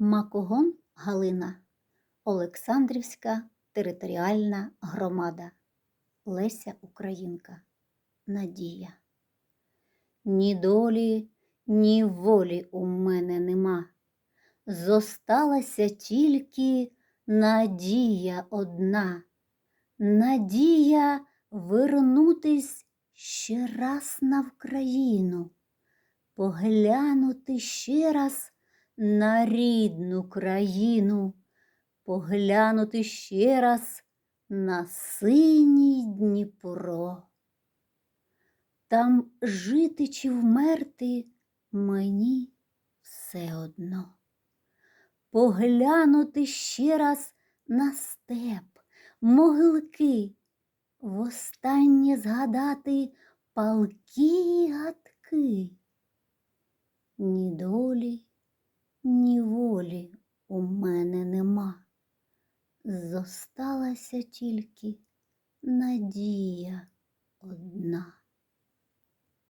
Макогон Галина, Олександрівська територіальна громада, Леся Українка, Надія. Ні долі, ні волі у мене нема. Зосталася тільки надія одна. Надія вернутись ще раз на Вкраїну, поглянути ще раз на рідну країну, поглянути ще раз на синій Дніпро. Там жити чи вмерти мені все одно. Поглянути ще раз на степ, могилки, востаннє згадати палкі гадки. Ні долі, ні волі у мене нема. Зосталася тільки надія одна.